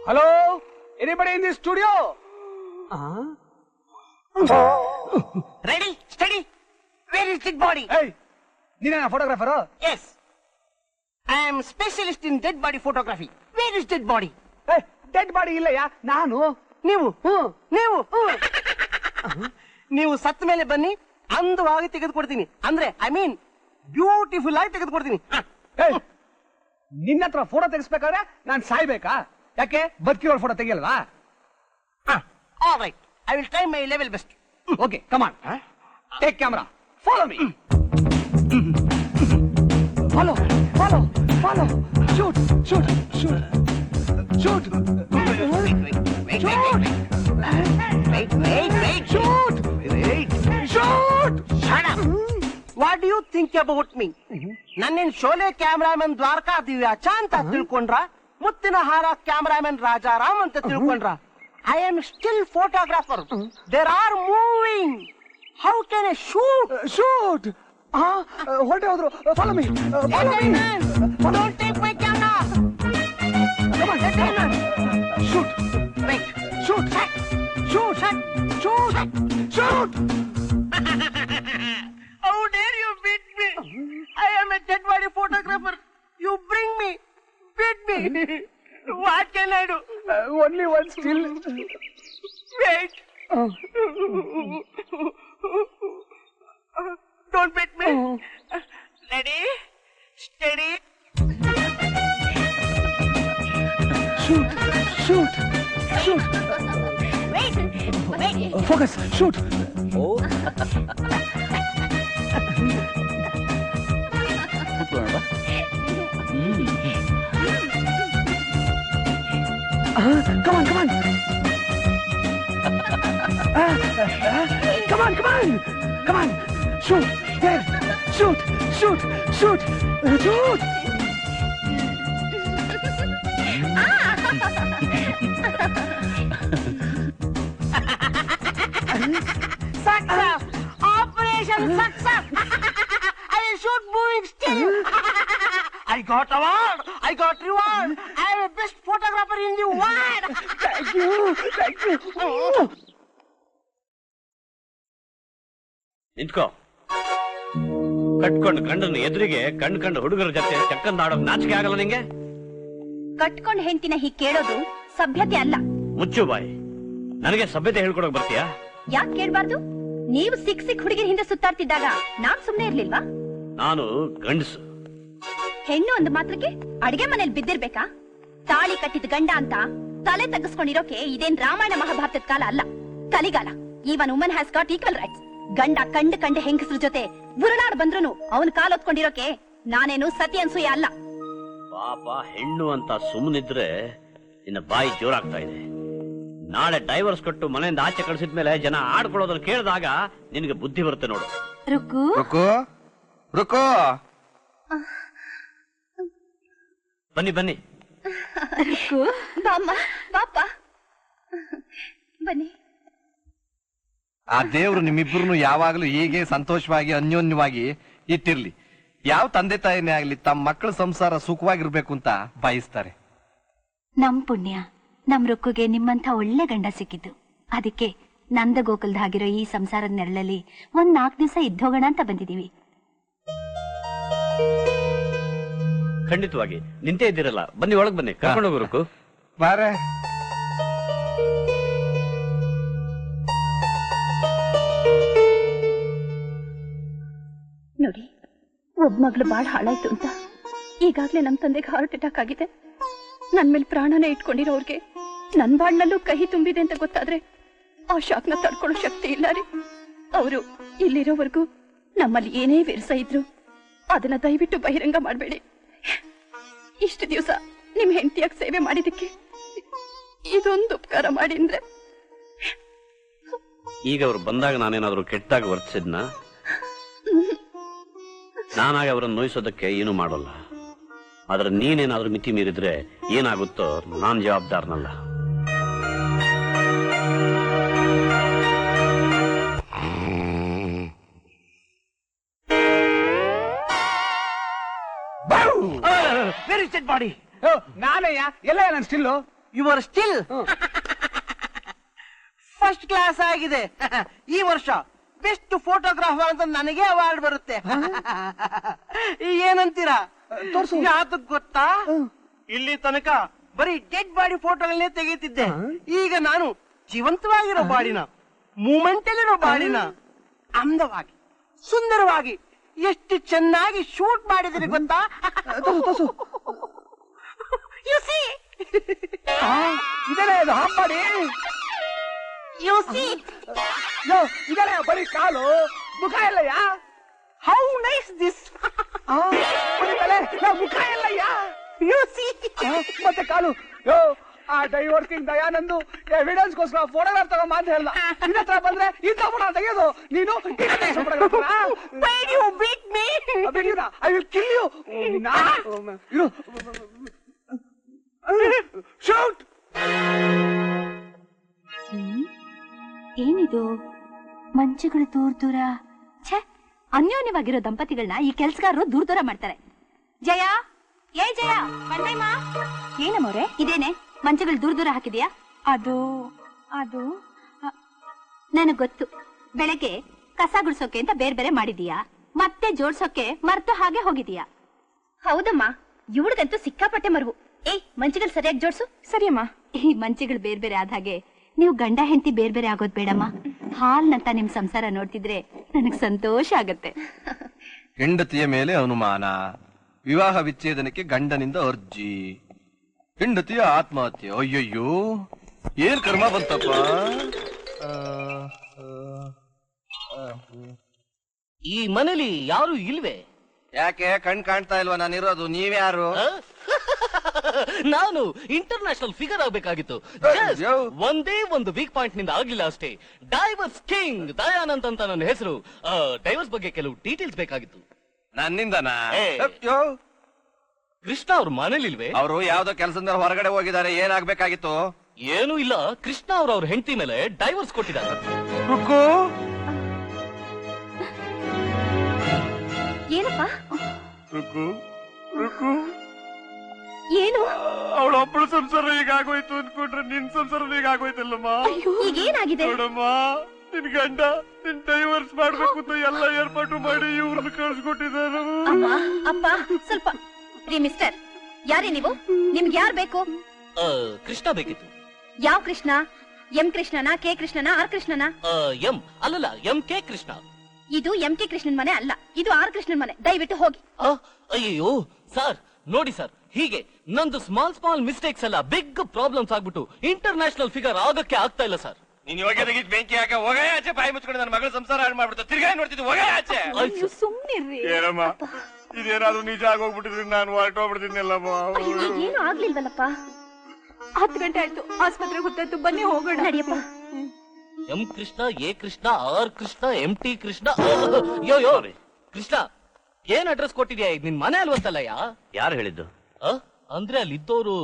Hello anybody in the studio ready steady Where is dead body? ಏಯ್ ನೀನೇನ photographer yes I am specialist in dead body photography Where is dead body? Dead body ಇಲ್ಲಯ್ಯ? ನಾನು? ನೀವು ನೀವು ನೀವು ಸತ್ತ ಮೇಲೆ ಬನ್ನಿ ಅಂದವಾಗಿ ತೆಗೆದುಕೊಡ್ತೀನಿ. ಅಂದ್ರೆ ಐ ಮೀನ್ ಬ್ಯೂಟಿಫುಲ್ ಆಗಿ ತೆಗೆದುಕೊಡ್ತೀನಿ. ನಿನ್ನ ಹತ್ರ ಫೋಟೋ ತೆಗಿಸ್ಬೇಕಾದ್ರೆ ನಾನು ಸಾಯ್ಬೇಕಾ? ಯಾಕೆ ಬದುಕಿರೋ photo ತೆಗಿಯಲ್ವಾ all right I will try my level best okay come on take camera follow me follow follow follow shoot shoot shoot shoot shoot shoot what you think about me ನನ್ನೇನ್ Sholay cameraman Dwarka Divecha ಅಂತ ತಿಳ್ಕೊಂಡ್ರ ಮುತ್ತಿನ Haara cameraman Rajaram ಅಂತ ತಿಳ್ಕೊಂಡ್ರ. I am still photographer there are moving how can a shoot shoot ಹಾ ಹೊರಟೆ ಹೋದ್ರು. Follow me follow me Don't take my camera. Shoot Wait. Shoot shoot shoot shoot How dare you beat me? I am a dead body photographer. You bring me, Beat me! What can I do? Uh, only one still. Wait! Oh. Don't beat me! Oh. Ready? Steady! Shoot! Shoot! Shoot! Wait! Wait! Focus! Shoot! Oh! Uh, come on, come on. uh, uh, come on, come on. Come on. Shoot. There. Shoot. Shoot. Shoot. Uh, shoot. Ah! success. Uh-huh. Operation uh-huh. success. I shoot moving still. I got award. I got reward. I in world. Thank you. Thank you. ನಿಂತ್ಕೋ. ಕಟ್ಕೊಂಡು ಗಂಡನ ಎದುರಿಗೆ ಕಣ್ ಕಂಡು ಹುಡುಗರ ಜೊತೆ ಚಕ್ಕಂದ ಆಡೋಕ್ ನಾಚಿಕೆ ಆಗಲ್ಲ ನಿಂಗೆ? ಕಟ್ಕೊಂಡ್ ಹೆಂಡತಿನ ಹೀಗ್ ಕೇಳೋದು ಸಭ್ಯತೆ ಅಲ್ಲ. ಮುಚ್ಚು ಬಾಯಿ. ನನಗೆ ಸಭ್ಯತೆ ಹೇಳ್ಕೊಡಕ್ ಬರ್ತೀಯಾ? ಯಾಕೆ ಕೇಳ್ಬಾರ್ದು? ನೀವು ಸಿಕ್ ಸಿಕ್ ಹುಡುಗಿರ ಹಿಂದೆ ಸುತ್ತಾಡ್ತಿದ್ದಾಗ ನಾನ್ ಸುಮ್ನೆ ಇರ್ಲಿಲ್ವಾ? ನಾನು ಗಂಡಸು. ಹೆಣ್ಣು ಒಂದು ಮಾತ್ರಕ್ಕೆ ಅಡಿಗೆ ಮನೇಲಿ ಬಿದ್ದಿರ್ಬೇಕಾ? ತಾಳಿ ಕಟ್ಟಿದ ಗಂಡ ಅಂತ ತಲೆ ತಗ್ಗಿಸ್ಕೊಂಡಿರೋಕೆ ಇದೇನ್ ರಾಮಾಯಣ ಮಹಾಭಾರತದ ಕಾಲ ಅಲ್ಲ. ಕಲಿಗಾಲ. Even woman has got equal rights ಗಂಡ ಕಂಡ ಕಂಡ ಹೆಂಗಸ್ರ ಜೊತೆ ಬುರುನಾಡ್ ಬಂದ್ರು ಅವನ್ ಕಾಲ್ ಹೊತ್ಕೊಂಡಿರೋಕೆ ನಾನೇನು ಸತಿ ಅನ್ಸೂಯ ಅಲ್ಲ. ಪಾಪ ಹೆಣ್ಣು ಅಂತ ಸುಮ್ಮನಿದ್ರೆ ನಿನ್ನ ಬಾಯಿ ಜೋರಾಗ್ತಾ ಇದೆ. ನಾಳೆ ಡೈವರ್ಸ್ ಕೊಟ್ಟು ಮನೆಯಿಂದ ಆಚೆ ಕಳಿಸಿದ್ಮೇಲೆ ಜನ ಆಡ್ಕೊಳ್ಳೋದನ್ನ ಕೇಳಿದಾಗ ನಿನಗೆ ಬುದ್ಧಿ ಬರುತ್ತೆ ನೋಡು. ರುಕು ರುಕೋ ರುಕು ಬನ್ನಿ ಬನ್ನಿ. ಬಾಮ್ಮ ಬಾಪ ಬನ್ನಿ. ಆ ದೇವ್ರು ನಿಮ್ಮಿಬ್ಬರನ್ನು ಯಾವಾಗಲೂ ಹೀಗೆ ಸಂತೋಷವಾಗಿ ಅನ್ಯೋನ್ಯವಾಗಿ ಇಟ್ಟಿರ್ಲಿ. ಯಾವ ತಂದೆ ತಾಯಿನೇ ಆಗ್ಲಿ ತಮ್ಮ ಮಕ್ಕಳ ಸಂಸಾರ ಸುಖವಾಗಿರ್ಬೇಕು ಅಂತ ಬಯಸ್ತಾರೆ. ನಮ್ ಪುಣ್ಯ ನಮ್ ರೊಕ್ಕಗೆ ನಿಮ್ಮಂಥ ಒಳ್ಳೆ ಗಂಡ ಸಿಕ್ಕಿದ್ದು. ಅದಕ್ಕೆ ನಂದ ಗೋಕುಲ್ದಾಗಿರೋ ಈ ಸಂಸಾರದ ನೆರಳಲ್ಲಿ ಒಂದ್ ನಾಲ್ಕು ದಿವಸ ಇದ್ದೋಗೋಣ ಅಂತ ಬಂದಿದೀವಿ ಖಂಡಿತವಾಗಿ. ನಿಂತೇ ಇದ್ದೀರಲ್ಲ. ಬನ್ನಿ ಒಳಗ್ ಬನ್ನಿ. ಕರ್ಕೊಂಡು ಹೋಗ್ಬೇಕು ಬಾರೆ. ನೋಡಿ ಒಬ್ಬ ಮಗಳು ಬಾಳ ಹಾಳಾಯ್ತು ಅಂತ. ಈಗಾಗ್ಲೇ ನಮ್ ತಂದೆಗೆ ಹಾರ್ಟ್ ಅಟ್ಯಾಕ್ ಆಗಿದೆ. ನನ್ ಮೇಲೆ ಪ್ರಾಣನೇ ಅವ್ರಿಗೆ ನನ್ ಬಾಳ್ನಲ್ಲೂ ಕಹಿ ತುಂಬಿದೆ ಅಂತ ಗೊತ್ತಾದ್ರೆ ಆ ಶಾಕ್ನ ತಡ್ಕೊಳ್ಳೋ ಶಕ್ತಿ ಇಲ್ಲ ರೀ. ಅವರು ಇಲ್ಲಿರೋವರೆಗೂ ನಮ್ಮಲ್ಲಿ ಏನೇ ವಿರಸ ಇದ್ರು ಅದನ್ನ ದಯವಿಟ್ಟು ಬಹಿರಂಗ ಮಾಡಬೇಡಿ. ಇಷ್ಟು ದಿವಸ ನಿಮ್ ಹೆಂಡತಿಯಾಗಿ ಸೇವೆ ಮಾಡಿದಕ್ಕೆ ಇದೊಂದು ಉಪಕಾರ ಮಾಡಿ ಅಂದ್ರೆ ಈಗ ಅವ್ರು ಬಂದಾಗ ನಾನೇನಾದ್ರೂ ಕೆಟ್ಟಾಗಿ ವರ್ತಿಸಿದ್ನ? ನಾನಾಗಿ ಅವರನ್ನು ನೋಯಿಸೋದಕ್ಕೆ ಏನು ಮಾಡೋಲ್ಲ. ಆದ್ರೆ ನೀನೇನಾದ್ರೂ ಮಿತಿ ಮೀರಿದ್ರೆ ಏನಾಗುತ್ತೋ ನಾನ್ ಜವಾಬ್ದಾರನಲ್ಲ. Where is body? ನಾನಯ್ಯ ಎಲ್ಲ ನನ್ನ still you are still first class ಆಗಿದೆ. ಈ ವರ್ಷ ಬೆಸ್ಟ್ ಫೋಟೋಗ್ರಾಫರ್ ಅಂತ ನನಗೆ ಅವಾರ್ಡ್ ಬರುತ್ತೆ. ಏನಂತೀರಾ. ಯಾತಕ್ ಗೊತ್ತಾ? ಇಲ್ಲಿ ತನಕ ಬರೀ ಡೆಡ್ ಬಾಡಿ ಫೋಟೋಗಳನ್ನೇ ತೆಗೀತಿದ್ದೆ. ಈಗ ನಾನು ಜೀವಂತವಾಗಿರೋ ಬಾಡಿನ ಮೂಮೆಂಟ್ ಅಲ್ಲಿರೋ ಬಾಡಿನ ಅಂದವಾಗಿ ಸುಂದರವಾಗಿ ಎಷ್ಟು ಚೆನ್ನಾಗಿ ಶೂಟ್ ಮಾಡಿದ್ರಿ ಗೊತ್ತಾ? ಯು ಸಿ ಇದೇನೆ ಇದು ಹಾಪ್ ಮಾಡಿ. ಯು ಸಿ ಯೋ ಇದೇನೆ ಬರೀ ಕಾಲು. ಮುಖ ಎಲ್ಲಯ್ಯ? ಹೌ ನೈಸ್ ದಿಸ್ ಆ, ಬರೀ ತಲೆ. ಯೋ, ಮುಖ ಎಲ್ಲಯ್ಯ? ಯು ಸಿ ಆ, ಮತ್ತೆ ಕಾಲು. ಯೋ ಆ ಡೈವರ್ಸಿಂಗ್ ದಯಾನಂದು ಎವಿಡೆನ್ಸ್ಗೋಸ್ಕರ ಫೋಟೋಗ್ರಾಫ್ ತಗೊಂಬ ಅಂತ ಹೇಳ್ದ. ನಿನ್ನ ಹತ್ರ ಬಂದ್ರೆ ಇಂಥ ಫೋಟೋ ತೆಗೆಯೋದು ನೀನು? ಐ ವಿಲ್ ಕಿಲ್ ಯು ಇರು. ಶೂಟ್ ಏನಿದು? ಮಂಚಗಳು ದೂರ ದೂರ. ಛೇ ಅನ್ಯೋನ್ಯವಾಗಿರೋ ದಂಪತಿಗಳನ್ನ ಈ ಕೆಲ್ಸಗಾರರು ದೂರ ದೂರ ಮಾಡ್ತಾರೆ. ಜಯ? ಏ ಜಯ? ಏನಮ್ಮ ಏನಮ್ಮವ್ರೆ? ಇದೇನೆ? ಮಂಚಗಳು ದೂರ ದೂರ ಹಾಕಿದ್ಯಾ? ಅದು ಅದು ನನಗ್ ಗೊತ್ತು ಬೆಳಗ್ಗೆ ಕಸ ಗುಡ್ಸೋಕೆ ಅಂತ ಬೇರೆ ಬೇರೆ ಮಾಡಿದೀಯಾ ಮತ್ತೆ ಜೋಡ್ಸೋಕೆ ಮರ್ತು ಹಾಗೆ ಹೋಗಿದೀಯಾ ಹೌದಮ್ಮ ಇವಳಿಗಂತೂ ಸಿಕ್ಕಾಪಟ್ಟೆ ಮರುವು. ಏಯ್ ಮಂಚಗಳು ಸರಿಯಾಗಿ ಜೋಡ್ಸು. ಸರಿಯಮ್ಮ. ಈ ಮಂಚಗಳು ಬೇರೆ ಬೇರೆ ಆದ ಹಾಗೆ ನೀವು ಗಂಡ ಹೆಂಡತಿ ಬೇರೆ ಬೇರೆ ಆಗೋದ್ ಬೇಡಮ್ಮ. ಹಾಲ್ನಂತ ನಿಮ್ ಸಂಸಾರ ನೋಡ್ತಿದ್ರೆ ನನಗ್ ಸಂತೋಷ ಆಗತ್ತೆ. ಹೆಂಡತಿಯ ಮೇಲೆ ಅನುಮಾನ ವಿವಾಹ ವಿಚ್ಛೇದನಕ್ಕೆ ಗಂಡನಿಂದ ಅರ್ಜಿ. ಹೆಂಡತಿಯ ಆತ್ಮಹತ್ಯೆ. ಅಯ್ಯಯ್ಯೋ ಏನ್ ಕರ್ಮ ಬಂತಪ್ಪ? ಆ, ಆ, ಆ, ಈ ಮನೇಲಿ ಯಾರು ಇಲ್ವೇ? ಯಾಕೆ ಕಣ್ ಕಾಣ್ತಾ ಇಲ್ವಾ ನಾನಿರೋದು? ನೀವ್ಯಾರು? ನಾನು ಇಂಟರ್ನ್ಯಾಷನಲ್ ಫಿಗರ್ ಆಗ್ಬೇಕಾಗಿತ್ತು. Just ಒಂದೇ ಒಂದು ವೀಕ್ ಪಾಯಿಂಟ್ನಿಂದ ಆಗ್ಲಿಲ್ಲ ಅಷ್ಟೇ. ಡೈವರ್ಸ್ ಕಿಂಗ್ ದಯಾನಂದ್ ಅಂತ ನನ್ನ ಹೆಸರು. ಡೈವರ್ಸ್ ಬಗ್ಗೆ ಕೆಲವು ಡೀಟೇಲ್ಸ್ ಬೇಕಾಗಿತ್ತು. ನನ್ನಿಂದನಾ? ಏ. ಅಯ್ಯೋ ಕೃಷ್ಣ ಅವ್ರ ಮನೇಲಿಲ್ವೇ? ಅವರು ಯಾವ್ದೋ ಕೆಲಸದಿಂದ ಹೊರಗಡೆ ಹೋಗಿದ್ದಾರೆ ಏನಾಗ್ಬೇಕಾಗಿತ್ತು? ಏನೂ ಇಲ್ಲ. ಕೃಷ್ಣ ಅವ್ರ ಅವ್ರ ಹೆಂಡತಿ ಮೇಲೆ ಡೈವರ್ಸ್ ಕೊಟ್ಟಿದ್ದಾರೆ. ರುಕ್ಕು? ಏನಪ್ಪ? ರುಕ್ಕು ರುಕ್ಕು? ಏನು? ಅವಳ ಒಬ್ಬಳು ಸಂಸಾರ ಈಗ ಆಗೋಯ್ತು ಅನ್ಕೊಂಡ್ರೆ ನಿನ್ ಸಂಸಾರ ಈಗ ಆಗೋಯ್ತಲ್ಲಮ್ಮ? ಈಗ ಏನಾಗಿದೆ ನೋಡಮ್ಮ ನಿನ್ ಗಂಡ ನಿನ್ ಡೈವರ್ಸ್ ಮಾಡ್ಬೇಕು ಅಂತ ಎಲ್ಲ ಏರ್ಪಾಟು ಮಾಡಿ ಇವ್ರನ್ನ ಕಳ್ಸಿಕೊಟ್ಟಿದ್ದಾರೆ ಅಮ್ಮ ಅಪ್ಪ ಸ್ವಲ್ಪ ರೀ ಮಿಸ್ಟರ್. ಯಾರೇ ನೀವು? ನಿಮ್ಗೆ ಯಾರು ಬೇಕು? ಆ, ಕೃಷ್ಣ ಬೇಕಿತ್ತು. ಯಾವ ಕೃಷ್ಣ? ಎಂ ಕೃಷ್ಣನ ಕೆ ಕೃಷ್ಣನ ಆರ್ ಕೃಷ್ಣನ? ಆ, ಎಂ. ಅಲ್ಲಲ್ಲ ಎಂ ಕೆ ಕೃಷ್ಣ. ಇದು ಎಂ ಟಿ ಕೃಷ್ಣನ್ ಮನೆ ಅಲ್ಲ. ಇದು ಆರ್ ಕೃಷ್ಣನ್ ಮನೆ. ದಯವಿಟ್ಟು ಹೋಗಿ. ಆ, ಅಯ್ಯಯ್ಯೋ ಸರ್ ನೋಡಿ ಸರ್ ಹೀಗೆ ನಂದು ಸ್ಮಾಲ್ ಸ್ಮಾಲ್ ಮಿಸ್ಟೇಕ್ಸ್ ಎಲ್ಲ ಬಿಗ್ ಪ್ರಾಬ್ಲಮ್ಸ್ ಆಗ್ಬಿಟ್ಟು ಇಂಟರ್ನ್ಯಾಷನಲ್ ಫಿಗರ್ ಆಗಕ್ಕೆ ಆಗ್ತಾ ಇಲ್ಲ ಸರ್. ನೀನ್ ಇವಾಗ ತೆಗಿದ್ ಬೆಂಕಿ ಹಾಕ ಹೋಗ ಆಚೆ ಬಾಯಿ ಮುಚ್ಕೊಂಡು ನನ್ನ ಮಗಳ ಸಂಸಾರ ಹಾಳು ಮಾಡ್ಬಿಡ್ತಾ. ತಿರ್ಗಾ ನೋಡ್ತಿದ್ದು ಹೋಗ ಆಚೆ. ಸುಮ್ನಿರ್ರಿ. ಏನಮ್ಮ? ಇದೇನಾದ್ರೂ ನಿಜ ಆಗೋಗ್ಬಿಟ್ಟಿದ್ರೆ ನಾನು ಹೊರಟೋಗ್ಬಿಡ್ತೀನಲ್ಲಮ್ಮ ಏನು ಆಗ್ಲಿಲ್ವಲ್ಲಪ್ಪ? ಹತ್ತು ಗಂಟೆ ಆಯ್ತು. ಆಸ್ಪತ್ರೆಗೆ ಹೊತ್ತಾಯ್ತು ಬನ್ನಿ ಹೋಗೋಣ. ನಡಿಯಪ್ಪ. M Krishna A Krishna R Krishna M T Krishna yo yo Krishna ಏನ್ ಅಡ್ರೆಸ್ ಕೊಟ್ಟಿದ್ಯಾ? ಈಗ ನಿನ್ ಮನೆ ಅಲ್ವಂತಲ್ಲಯ್ಯ ಯಾರು ಹೇಳಿದ್ದು? ಆ? ಅಂದ್ರೆ ಅಲ್ಲಿ ಇದ್ದೋರು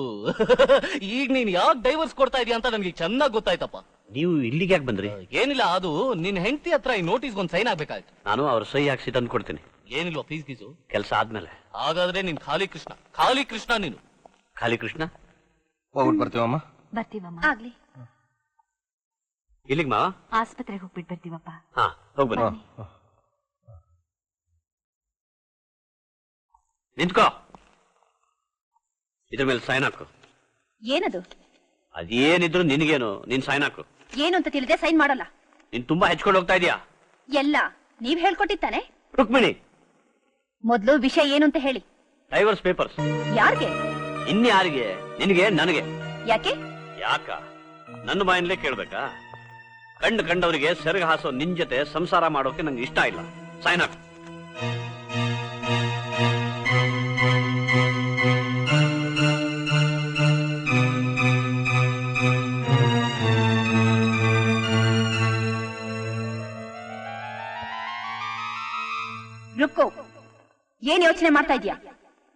ಈಗ ನೀನ್ ಯಾಕೆ ಡೈವರ್ಸ್ ಕೊಡ್ತಾ ಇದೀಯ ಅಂತ ನನ್ಗೆ ಚೆನ್ನಾಗ್ ಗೊತ್ತಾಯ್ತಪ್ಪ. ನೀವು ಇಲ್ಲಿಗೆ ಯಾಕೆ ಬಂದ್ರಿ? ಏನಿಲ್ಲ ಅದು ನಿನ್ ಹೆಂಡತಿ ಹತ್ರ ಈ ನೋಟಿಸ್ ಒಂದ್ ಸೈನ್ ಆಗ್ಬೇಕಾಯ್ತು. ನಾನು ಅವ್ರ ಸಹಿ ಹಾಕ್ಸಿ ತಂದು ಕೊಡ್ತೀನಿ ಏನಿಲ್ವಾ ಫೀಸ್ ಗೀಸು ಕೆಲಸ ಆದ್ಮೇಲೆ. ಹಾಗಾದ್ರೆ ನೀನ್ ಖಾಲಿ ಕೃಷ್ಣ. ಖಾಲಿ ಕೃಷ್ಣ ನೀನು. ಖಾಲಿ ಕೃಷ್ಣ? ಹೋಗ್ಬಿಟ್ಟು ಬರ್ತೀವಮ್ಮ? ಬರ್ತೀವಮ್ಮ. ಆಗ್ಲಿ. ಇಲ್ಲಿಗೆ ಮಾವ? ಆಸ್ಪತ್ರೆಗೆ ಹೋಗ್ಬಿಟ್ಟು ಬರ್ತೀವಪ್ಪ. ಹಾ ಹೋಗ್ಬನ್ನಿ ನಿಂತ್ಕೋ. ಇದ್ರ ಮೇಲೆ ಸೈನ್ ಹಾಕು. ಏನದು? ಅದೇನಿದ್ರು ನಿನ್ಗೇನು? ನೀನ್ ಸೈನ್ ಹಾಕು. ಏನು ಅಂತ ತಿಳಿದೆ ಸೈನ್ ಮಾಡಲ್ಲ. ನೀನ್ ತುಂಬಾ ಹೆಚ್ಕೊಂಡು ಹೋಗ್ತಾ ಇದೀಯಾ? ಎಲ್ಲ. ನೀವ್ ಹೇಳ್ಕೊಟ್ಟಿತ್ತಾನೆ ರುಕ್ಮಿಣಿ. ಮೊದ್ಲು ವಿಷಯ ಏನು ಅಂತ ಹೇಳಿ. ಡೈವರ್ಸ್ ಪೇಪರ್ಸ್ ಯಾರ್ಗೆ? ಇನ್ಯಾರಿಗೆ? ನಿನಗೆ ನನಗೆ. ಯಾಕೆ? ಯಾಕ? ನನ್ನ ಬಾಯಿನಲ್ಲೇ ಕೇಳ್ಬೇಕಾ? ಕಂಡು ಕಂಡವರಿಗೆ ಸೆರಗ ಹಾಸೋ ನಿನ್ ಜೊತೆ ಸಂಸಾರ ಮಾಡೋಕೆ ನಂಗೆ ಇಷ್ಟ ಇಲ್ಲ. ಸೈನ್ ಏನ್ ಯೋಚನೆ ಮಾಡ್ತಾ ಇದ್ಯಾ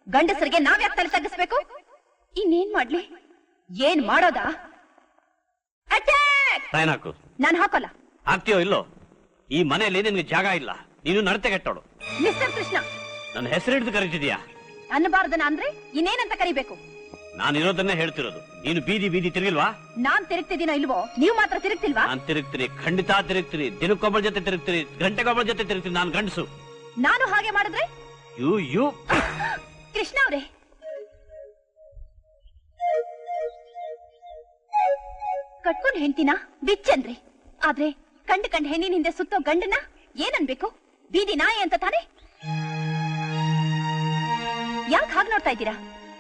ಗಂಡಸರಿಗೆ ನಾವ್ ಯಾಕೆ ತಲೆ ತಗ್ಗಿಸ್ಬೇಕು? ಇನ್ನೇನ್ ಮಾಡ್ಲಿ? ಏನ್ ಮಾಡೋದಾ? ನಾನು ಸೈನ್ ಹಾಕು ನಾನ್ ಹಾಕೋಲ್ಲ. ಹಾಕ್ತೀಯೋ ಇಲ್ಲೋ? ಈ ಮನೆಯಲ್ಲಿ ನಿನ್ಗೆ ಜಾಗ ಇಲ್ಲ. ನೀನು ನಡತೆಗೆಟ್ಟೋಳು ಮಿಸ್ಟರ್ ಕೃಷ್ಣ. ನನ್ನ ಹೆಸರು ಹಿಡಿದು ಕರೀತಿದ್ಯಾ ಅನ್ನಬಾರ್ದನ ಅಂದ್ರೆ ಇನ್ನೇನಂತ ಕರಿಬೇಕು? ನಾನು ಇರೋದನ್ನೇ ಹೇಳ್ತಿರೋದು. ನೀನು ಬೀದಿ ಬೀದಿ ತಿರುಗಿಲ್ವಾ? ನಾನ್ ತಿರುಗ್ತಿದ್ದೀನೋ ಇಲ್ವೋ? ನೀವು ಮಾತ್ರ ತಿರುಗ್ತಿಲ್ವಾ? ನಾನ್ ತಿರುಗ್ತೀನಿ. ಖಂಡಿತ ತಿರುಗ್ತೀನಿ. ದಿನಕ್ಕೊಬ್ಬಳ ಜೊತೆ ತಿರುಗ್ತೀನಿ. ಗಂಟೆಗೊಬ್ಬಳ ಜೊತೆ ತಿರುಗ್ತೀನಿ. ನಾನು ಗಂಡಸು. ನಾನು ಹಾಗೆ ಮಾಡಿದ್ರೆ? ಯು ಕೃಷ್ಣ ಅವ್ರೆ. ಕಟ್ಕೊಂಡ್ ಹೆಂಡ್ತಿನ? ಬಿಚ್ಚನ್ರಿ ಆದ್ರೆ ಕಂಡ್ ಕಂಡ್ ಹೆಣ್ಣಿನ ಹಿಂದೆ ಸುತ್ತೋ ಗಂಡನ ಏನನ್ಬೇಕು? ಬೀದಿ ನಾಯಿ ಅಂತ ತಾನೆ? ಯಾಕೆ ಹಾಗೆ ನೋಡ್ತಾ ಇದ್ದೀರಾ?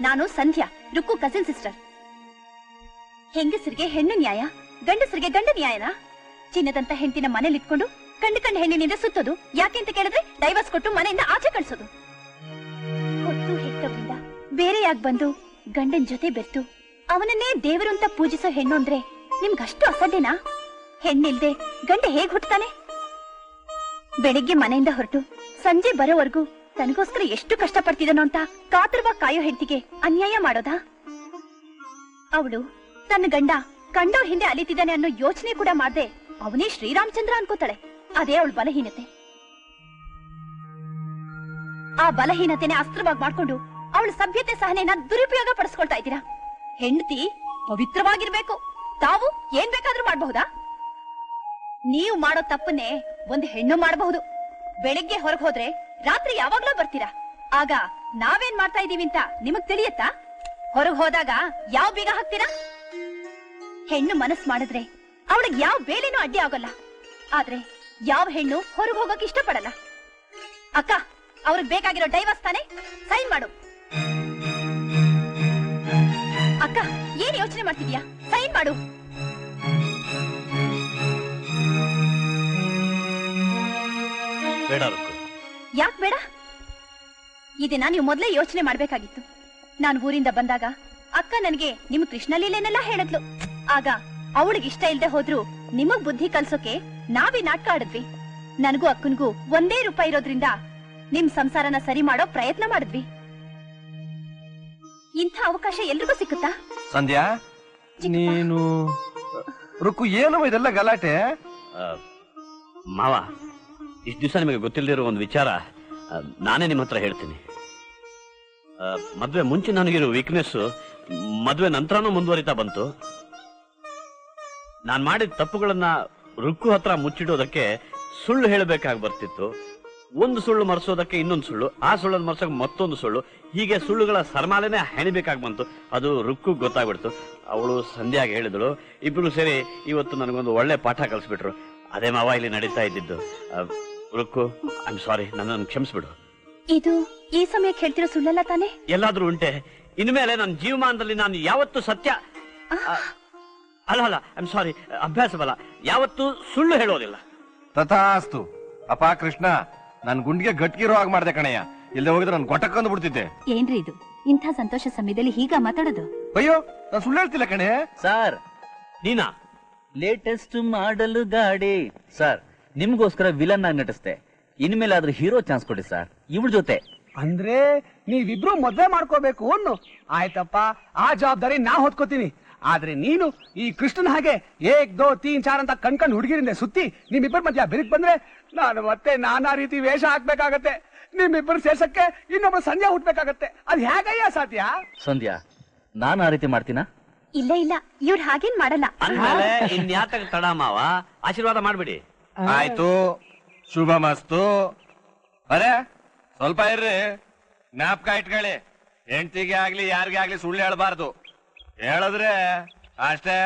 ನಾನು ಸಂಧ್ಯಾ, ರುಕ್ಕು ಕಸಿನ್ ಸಿಸ್ಟರ್ ಹೆಂಗಸರಿಗೆ ಹೆಣ್ಣು ನ್ಯಾಯ, ಗಂಡಸರಿಗೆ ಗಂಡ ನ್ಯಾಯನಾ? ಚಿನ್ನದಂತ ಹೆಂಡತಿನ ಮನೇಲಿ ಇಟ್ಕೊಂಡು ಕಂಡು ಕಂಡು ಹೆಣ್ಣಿನಿಂದ ಸುತ್ತೋದು ಯಾಕೆ ಅಂತ ಕೇಳಿದ್ರೆ ಡೈವರ್ಸ್ ಕೊಟ್ಟು ಮನೆಯಿಂದ ಆಚೆ ಕಳ್ಸೋದು. ಬೇರೆಯಾಗಿ ಬಂದು ಗಂಡನ್ ಜೊತೆ ಬೆರ್ತು ಅವನನ್ನೇ ದೇವರು ಅಂತ ಪೂಜಿಸೋ ಹೆಣ್ಣು ಅಂದ್ರೆ ನಿಮ್ಗಷ್ಟು ಅಸಡ್ಡೆನಾ? ಹೆಣ್ಣಿಲ್ದೆ ಗಂಡ ಹೇಗ್ ಹುಟ್ಟತಾನೆ ಬೆಳಿಗ್ಗೆ ಮನೆಯಿಂದ ಹೊರಟು ಸಂಜೆ ಬರೋವರೆಗೂ ತನಗೋಸ್ಕರ ಎಷ್ಟು ಕಷ್ಟ ಪಡ್ತಿದನೋ ಅಂತ ಕಾತರವಾಗಿ ಕಾಯೋ ಹೆಂಡತಿಗೆ ಅನ್ಯಾಯ ಮಾಡೋದಾ? ಅವಳು ತನ್ನ ಗಂಡ ಕಂಡೋ ಹಿಂದೆ ಅಲಿತಿದ್ದಾನೆ ಅನ್ನೋ ಯೋಚನೆ ಕೂಡ ಮಾಡದೆ ಅವನೇ ಶ್ರೀರಾಮಚಂದ್ರ ಅನ್ಕೋತಾಳೆ. ಅದೇ ಅವಳು ಬಲಹೀನತೆ. ಆ ಬಲಹೀನತೆನೆ ಅಸ್ತ್ರವಾಗಿ ಮಾಡ್ಕೊಂಡು ಅವಳ ಸಭ್ಯತೆ ಸಹನೆನ ದುರುಪಯೋಗ ಪಡಿಸ್ಕೊಳ್ತಾ ಇದ್ದೀರಾ? ಹೆಂಡತಿ ಪವಿತ್ರವಾಗಿರ್ಬೇಕು. ತಾವು ಏನ್ ಬೇಕಾದ್ರೂ ಮಾಡಬಹುದಾ? ನೀವು ಮಾಡೋ ತಪ್ಪನ್ನೇ ಒಂದು ಹೆಣ್ಣು ಮಾಡಬಹುದು. ಬೆಳಿಗ್ಗೆ ಹೊರಗೆ ಹೋದ್ರೆ ರಾತ್ರಿ ಯಾವಾಗ್ಲೂ ಬರ್ತೀರಾ? ಆಗ ನಾವೇನ್ ಮಾಡ್ತಾ ಇದೀವಿ ಅಂತ ನಿಮಗ್ ತಿಳಿಯತ್ತಾ? ಹೊರಗ್ ಹೋದಾಗ ಯಾವ ಬೀಗ ಹಾಕ್ತೀರಾ? ಹೆಣ್ಣು ಮನಸ್ ಮಾಡಿದ್ರೆ ಅವಳಿಗೆ ಯಾವ ಬೇಲೆನೂ ಅಡ್ಡಿ ಆಗಲ್ಲ. ಆದ್ರೆ ಯಾವ ಹೆಣ್ಣು ಹೊರಗೆ ಹೋಗಕ್ ಇಷ್ಟಪಡಲ್ಲ. ಅಕ್ಕ, ಅವ್ರಿಗೆ ಬೇಕಾಗಿರೋ ಡೈವರ್ಸ್ ತಾನೆ ಸೈನ್ ಮಾಡು. ಅಕ್ಕ ಏನ್ ಯೋಚನೆ ಮಾಡ್ತಿದ್ಯಾ? ಸೈನ್ ಮಾಡು. ಬೇಡ ರುಕ್ಕು. ಯಾಕ್ ಬೇಡ? ಇದನ್ನ ನೀವು ಮೊದಲೇ ಯೋಚನೆ ಮಾಡ್ಬೇಕಾಗಿತ್ತು. ನಾನು ಊರಿಂದ ಬಂದಾಗ ಅಕ್ಕ ನನಗೆ ನಿಮ್ ಕೃಷ್ಣ ಲೀಲೆನೆಲ್ಲ ಹೇಳಿದ್ಲು. ಆಗ ಅವಳಿಗೆ ಇಷ್ಟ ಇಲ್ದೆ ಹೋದ್ರು ನಿಮಗ್ ಬುದ್ಧಿ ಕಲ್ಸೋಕೆ ನಾವೇ ನಾಟಕ ಆಡಿದ್ವಿ. ನನಗೂ ಅಕ್ಕನಿಗೂ ಒಂದೇ ರೂಪಾಯಿ ಇರೋದ್ರಿಂದ ನಿಮ್ ಸಂಸಾರನ ಸರಿ ಮಾಡೋ ಪ್ರಯತ್ನ ಮಾಡಿದ್ವಿ. ಇಂಥ ಅವಕಾಶ ಎಲ್ರಿಗೂ ಸಿಕ್ಕುತ್ತಾ? ಸಂಧ್ಯಾ ನೀನು ರುಕ್ಕು ಏನು ಇದೆಲ್ಲ ಗಲಾಟೆ? ಆ, ಮಾವ ಇಷ್ಟು ದಿವಸ ನಿಮಗೆ ಗೊತ್ತಿಲ್ಲದಿರೋ ಒಂದು ವಿಚಾರ ಆ, ನಾನೇ ನಿಮ್ಮ ಹತ್ರ ಹೇಳ್ತೀನಿ. ಆ, ಮದ್ವೆ ಮುಂಚೆ ನನಗಿರೋ ವೀಕ್ನೆಸ್ ಮದ್ವೆ ನಂತರನೂ ಮುಂದುವರಿತಾ ಬಂತು. ನಾನು ಮಾಡಿದ ತಪ್ಪುಗಳನ್ನ ರುಕ್ಕು ಹತ್ರ ಮುಚ್ಚಿಡೋದಕ್ಕೆ ಸುಳ್ಳು ಹೇಳಬೇಕಾಗಿ ಬರ್ತಿತ್ತು. ಒಂದು ಸುಳ್ಳು ಮರೆಸೋದಕ್ಕೆ ಇನ್ನೊಂದು ಸುಳ್ಳು ಆ ಸುಳ್ಳನ್ನು ಮರೆಸೋಕೆ ಮತ್ತೊಂದು ಸುಳ್ಳು. ಹೀಗೆ ಸುಳ್ಳುಗಳ ಸರಮಾಲೆನೆ ಹೆಣಿಬೇಕಾಗಿ ಬಂತು. ಅದು ರುಕ್ಕು ಗೊತ್ತಾಗ್ಬಿಡ್ತು. ಅವಳು ಸಂಧ್ಯಾಗಿ ಹೇಳಿದಳು ಇಬ್ರು ಸೇರಿ ಇವತ್ತು ನನಗೊಂದು ಒಳ್ಳೆ ಪಾಠ ಕಲಿಸ್ಬಿಟ್ರು. ಅದೇ ಮಾವ ಇಲ್ಲಿ ನಡೀತಾ ಇದ್ದಿದ್ದು. ರುಕ್ಕು ಐ ಆಮ್ ಸಾರಿ ನನ್ನನ್ನು ಕ್ಷಮಿಸ್ಬಿಡು. ಇದು ಈ ಸಮಯಕ್ಕೆ ಹೇಳ್ತಿರೋ ಸುಳ್ಳಲ್ಲ ತಾನೆ? ಎಲ್ಲಾದ್ರೂ ಉಂಟೆ. ಇನ್ಮೇಲೆ ನನ್ನ ಜೀವಮಾನದಲ್ಲಿ ನಾನು ಯಾವತ್ತೂ ಸತ್ಯ ಅಲ್ಲ ಅಲ್ಲ ಐ ಆಮ್ ಸಾರಿ ಅಭ್ಯಾಸ ಬಲ ಯಾವತ್ತೂ ಸುಳ್ಳು ಹೇಳೋದಿಲ್ಲ. ತಥಾಸ್ತು. ಅಪಾ ಕೃಷ್ಣ. ನನ್ ಗುಂಡಿಗೆ ಗಟ್ಕಿರೋ ಹಾಗೆ ಮಾಡ್ದೆ ಕಣಯ್ಯ. ಇಲ್ಲದೆ ಹೋಗಿದ್ರೆ ನನ್ ಗೊಟ್ಟಕ್ಕಂದು ಬಿಡ್ತಿದ್ದೆ ಏನ್ರಿ ಇದು? ಇಂಥ ಸಂತೋಷ ಸಮಯದಲ್ಲಿ ಹೀಗ ಮಾತಾಡೋದು? ಅಯ್ಯೋ ನಾನು ಸುಳ್ಳು ಹೇಳ್ತಿಲ್ಲ ಕಣೆ. ಸರ್ ನೀನಾ? ಲೇಟೆಸ್ಟ್ ಮಾಡಲ್ ಗಾಡಿ. ಸರ್ ನಿಮ್ಗೋಸ್ಕರ ವಿಲನ್ ಆಗಿ ನಟಿಸ್ತೆ ಇನ್ಮೇಲೆ ಆದ್ರೆ ಹೀರೋ ಚಾನ್ಸ್ ಕೊಡಿ ಸರ್. ಇವಳ ಜೊತೆ. ಅಂದ್ರೆ ನೀವಿಬ್ರು ಮದ್ವೆ ಮಾಡ್ಕೋಬೇಕು ಅನ್ನು. ಆಯ್ತಪ್ಪ ಆ ಜವಾಬ್ದಾರಿ ನಾ ಹೊತ್ಕೋತೀನಿ. ಆದ್ರೆ ನೀನು ಈ ಕೃಷ್ಣನ ಹಾಗೆ ಏಕ್ ದೋ ತೀನ್ ಚಾರ್ ಅಂತ ಕಣ್ಕಂಡ್ ಹುಡುಗಿರಿಂದ ಸುತ್ತಿ ನಿಮ್ಮಿಬ್ಬರ ಮಧ್ಯ ಬಿರಿಕ್ ಬಂದ್ರೆ ನಾನು ಮತ್ತೆ ನಾನಾ ರೀತಿ ವೇಷ ಹಾಕ್ಬೇಕಾಗತ್ತೆ. ನಿಮ್ಮಿಬ್ಬರು ಸೇರ್ಸಕ್ಕೆ ಇನ್ನೊಬ್ಬ ಸಂಧ್ಯಾ ಹುಟ್ಬೇಕಾಗತ್ತೆ. ಅದ್ ಹೇಗಯ್ಯ ಸಾಧ್ಯ? ಸಂಧ್ಯಾ ನಾನು ಆ ರೀತಿ ಮಾಡ್ತೀನಾ? ಇಲ್ಲ ಇಲ್ಲ. ಇವ್ರು ಹಾಗೇನ್ ಮಾಡಲ್ಲ. ಅಂದ್ಮೇಲೆ ಇನ್ಯಾತಕ್ಕೆ ತಡ ಮಾವ? ಆಶೀರ್ವಾದ ಮಾಡ್ಬಿಡಿ. ಆಯ್ತು. ಶುಭ ಮಸ್ತು. ಅರೆ ಸ್ವಲ್ಪ ಇರ್ರಿ. ಜ್ಞಾಪಕ ಇಟ್ಕೊಳ್ಳಿ. ಹೆಂಡತಿಗೆ ಆಗ್ಲಿ ಯಾರಿಗೆ ಆಗ್ಲಿ ಸುಳ್ಳು ಹೇಳ್ಬಾರ್ದು. ಹೇಳಿದ್ರೆ ಅಷ್ಟೇ.